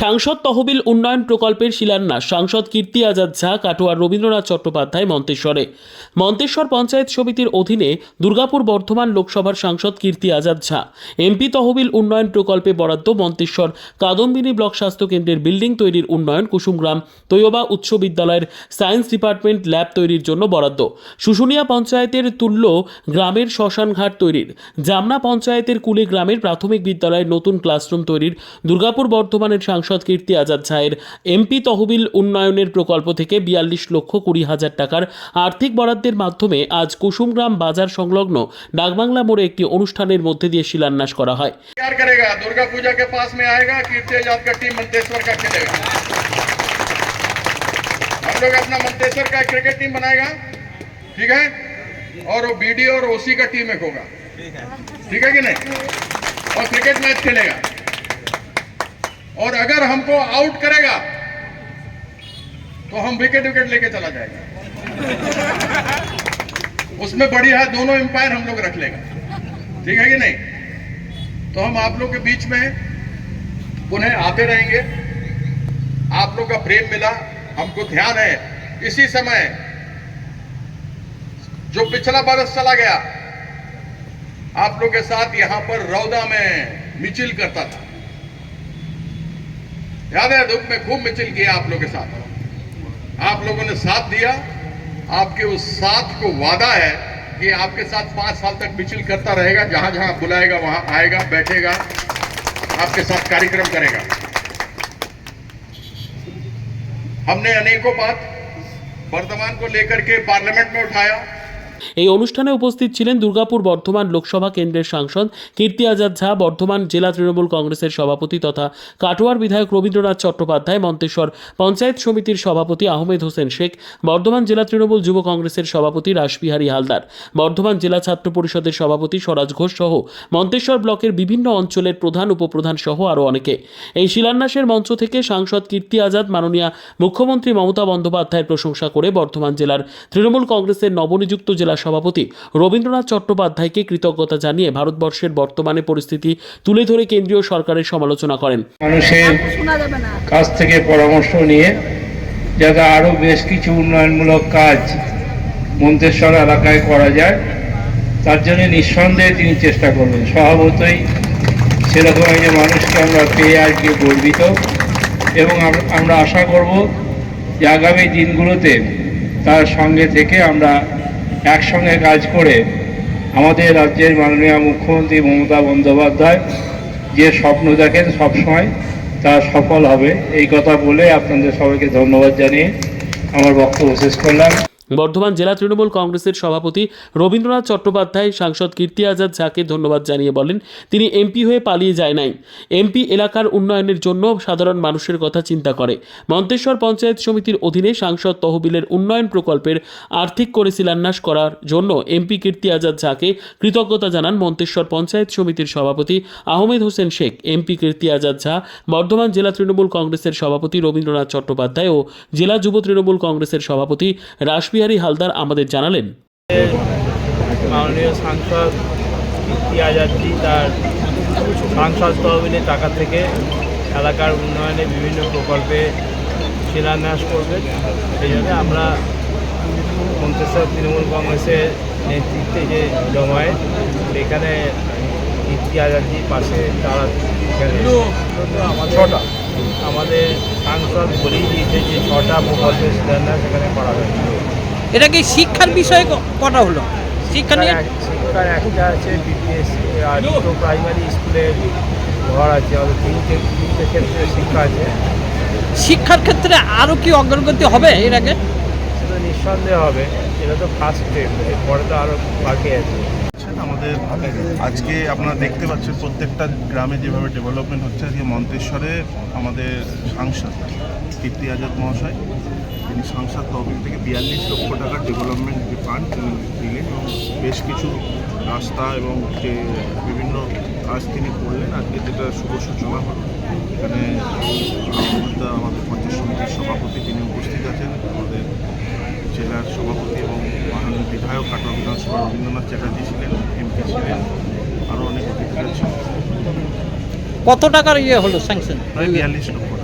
সাংসদ তহবিল উন্নয়ন প্রকল্পের শিলান্যাস। সাংসদ কীর্তি আজাদ ঝা কাটোয়ার রবীন্দ্রনাথ চট্টোপাধ্যায়, মন্তেশ্বরে। মন্তেশ্বর পঞ্চায়েত সমিতির অধীনে দুর্গাপুর বর্ধমান লোকসভার সাংসদ কীর্তি আজাদ ঝা। এমপি তহবিল উন্নয়ন প্রকল্পে বরাদ্দ মন্তেশ্বর কাদম্বিনী ব্লক স্বাস্থ্য কেন্দ্রের বিল্ডিং তৈরির উন্নয়ন, কুসুমগ্রাম, তৈয়বা উচ্চ বিদ্যালয়ের সায়েন্স ডিপার্টমেন্ট ল্যাব তৈরির জন্য বরাদ্দ। শুশুনিয়া পঞ্চায়েতের তুল্য গ্রামের শ্মশানঘাট তৈরির। জামনা পঞ্চায়েতের কুলে গ্রামের প্রাথমিক বিদ্যালয়ের নতুন ক্লাসরুম তৈরির। দুর্গাপুর বর্ধমানের সাংসদ কীর্তি আজাদ ঝায়ের এমপি তহবিল উন্নয়নের প্রকল্প থেকে বিয়াল্লিশ লক্ষ কুড়ি হাজার টাকার আর্থিক বরাদ্দের মাধ্যমে আজ কুসুমগ্রাম বাজার সংলগ্ন ডাকবাংলা মোড়ে একটি অনুষ্ঠানের মধ্যে দিয়ে শিলান্যাস করা হয় तैयार करेगा दुर्गा पूजा के पास में आएगा कीर्ति आजाद का टीम मंतेश्वर का खेलेगा हम लोग अपना मंतेश्वर का क्रिकेट टीम बनाएगा ठीक है और वो बीडी और ओसी का टीम एक होगा ठीक है कि नहीं और क्रिकेट मैच खेलेगा और अगर हमको आउट करेगा तो हम विकेट विकेट लेके चला जाएगा। उसमें बढ़िया है, दोनों एम्पायर हम लोग रख लेगा। ठीक है कि नहीं? तो हम आप लोग के बीच में पुनः आते रहेंगे। आप लोग का प्रेम मिला, हमको ध्यान है। इसी समय जो पिछला बरस चला गया, आप लोग के साथ यहाँ पर रौदा में मिचिल करता था। याद है धूप में खूब मिचिल किया आप लोग के साथ। आप लोगों ने साथ दिया। आपके उस साथ को वादा है कि आपके साथ पाँच साल तक मिचिल करता रहेगा, जहाँ जहाँ बुलाएगा, वहाँ आएगा, बैठेगा, आपके साथ कार्यक्रम करेगा। हमने अनेकों बात वर्तमान को लेकर के पार्लियामेंट में उठाया। এই অনুষ্ঠানে উপস্থিত ছিলেন দুর্গাপুর বর্ধমান লোকসভা কেন্দ্রের সাংসদ কীর্তি আজাদ ঝা, বর্ধমান জেলা তৃণমূল কংগ্রেসের সভাপতি তথা কাটোয়ার বিধায়ক রবীন্দ্রনাথ চট্টোপাধ্যায়, মন্তেশ্বর পঞ্চায়েত সমিতির সভাপতি আহমেদ হোসেন শেখ, বর্ধমান জেলা তৃণমূল যুব কংগ্রেসের সভাপতি রাসবিহারী হালদার, বর্ধমান জেলা ছাত্র পরিষদের সভাপতি স্বরাজ ঘোষ সহ মন্তেশ্বর ব্লকের বিভিন্ন অঞ্চলের প্রধান উপপ্রধান সহ আরও অনেকে। এই শিলান্যাসের মঞ্চ থেকে সাংসদ কীর্তি আজাদ, মাননীয় মুখ্যমন্ত্রী মমতা বন্দ্যোপাধ্যায়ের প্রশংসা করে বর্ধমান জেলার তৃণমূল কংগ্রেসের নবনিযুক্ত জেলা সভাপতি রবীন্দ্রনাথ চট্টোপাধ্যায়কে কৃতজ্ঞতা জানিয়ে ভারতবর্ষের বর্তমানে পরিস্থিতি তুলে ধরে কেন্দ্রীয় সরকারের সমালোচনা করেন। মানুষের কাছ থেকে পরামর্শ নিয়ে যাতে আরও বেশ কিছু উন্নয়নমূলক কাজ মন্তেশ্বর এলাকায় করা যায় তার জন্য নিঃসন্দেহে তিনি চেষ্টা করবেন। স্বভাবতই সেরকম একজন মানুষকে আমরা পেয়ে আজকে গর্বিত। এবং আমরা আশা করব যে আগামী দিনগুলোতে তার সঙ্গে থেকে আমরা একসঙ্গে কাজ করে আমাদের রাজ্যের মাননীয় মুখ্যমন্ত্রী মমতা বন্দ্যোপাধ্যায় যে স্বপ্ন দেখেন সবসময় তা সফল হবে। এই কথা বলে আপনাদের সবাইকে ধন্যবাদ জানিয়ে আমার বক্তব্য শেষ করলাম। বর্ধমান জেলা তৃণমূল কংগ্রেসের সভাপতি রবীন্দ্রনাথ চট্টোপাধ্যায় সাংসদ কীর্তি আজাদ ঝাকে ধন্যবাদ জানিয়ে বলেন, তিনি এমপি হয়ে পালিয়ে যায় নাই। এমপি এলাকার উন্নয়নের জন্য সাধারণ মানুষের কথা চিন্তা করে। মন্তেশ্বর পঞ্চায়েত সমিতির অধীনে সাংসদ তহবিলের উন্নয়ন প্রকল্পের আর্থিক করে শিলান্যাস করার জন্য এমপি কীর্তি আজাদ ঝাকে কৃতজ্ঞতা জানান মন্তেশ্বর পঞ্চায়েত সমিতির সভাপতি আহমেদ হোসেন শেখ। এমপি কীর্তি আজাদ ঝা বর্ধমান জেলা তৃণমূল কংগ্রেসের সভাপতি রবীন্দ্রনাথ চট্টোপাধ্যায় ও জেলা যুব তৃণমূল কংগ্রেসের সভাপতি রাসবিহারী হালদার আমাদের জানালেন। মাননীয় সাংসদ আজাদজি তার সাংসদ তহবিলের টাকা থেকে এলাকার উন্নয়নে বিভিন্ন প্রকল্পে শিলান্যাস করবে। সেই জন্য আমরা মন্তেশ্বর তৃণমূল কংগ্রেসের নেতৃত্বে যে জমায়েত সেখানে কীর্তি আজাদজির পাশে তারা এখানে ছটা। আমাদের সাংসদ বলেই দিয়েছে যে ছটা প্রকল্পের শিলান্যাস এখানে করা হয়েছে। এটা কি শিক্ষার বিষয়ে ক- কটা হলো? শিক্ষা নিয়ে? শিক্ষার এক- শিক্ষার একটা আছে বিপিএসসি আর দুটো প্রাইমারি স্কুলে ঘর আছে আমাদের তিনটে তিনটে ক্ষেত্রে শিক্ষা আছে। শিক্ষার ক্ষেত্রে আরও কি অগ্রগতি হবে এর আগে? সেটা নিঃসন্দেহে হবে। এটা তো ফার্স্ট স্টেপ এরপরে তো আরও বাকি আছে। আমাদের আজকে আপনারা দেখতে পাচ্ছেন প্রত্যেকটা গ্রামে যেভাবে ডেভেলপমেন্ট হচ্ছে আজকে মন্তেশ্বরে আমাদের সাংসদ কীর্তি আজাদ মহাশয় তিনি সাংসদ তহবিল থেকে বিয়াল্লিশ লক্ষ টাকার ডেভেলপমেন্ট যে ফান্ড তিনি দিলেন এবং বেশ কিছু রাস্তা এবং যে বিভিন্ন কাজ তিনি করলেন আজকে যেটা শুভ সূচনা হলো। এখানে আমাদের পঞ্চায়েত সমিতির সভাপতি তিনি উপস্থিত আছেন আমাদের জেলার সভাপতি এবং মাননীয় বিধায়ক কাটোয়া বিধানসভা রবীন্দ্রনাথ চ্যাটার্জি ছিলেন এমপি ছিলেন আরও অনেক অতিথিরা ছিলেন কত টাকার ইয়ে হলো স্যাংশন প্রায় বিয়াল্লিশ লক্ষ।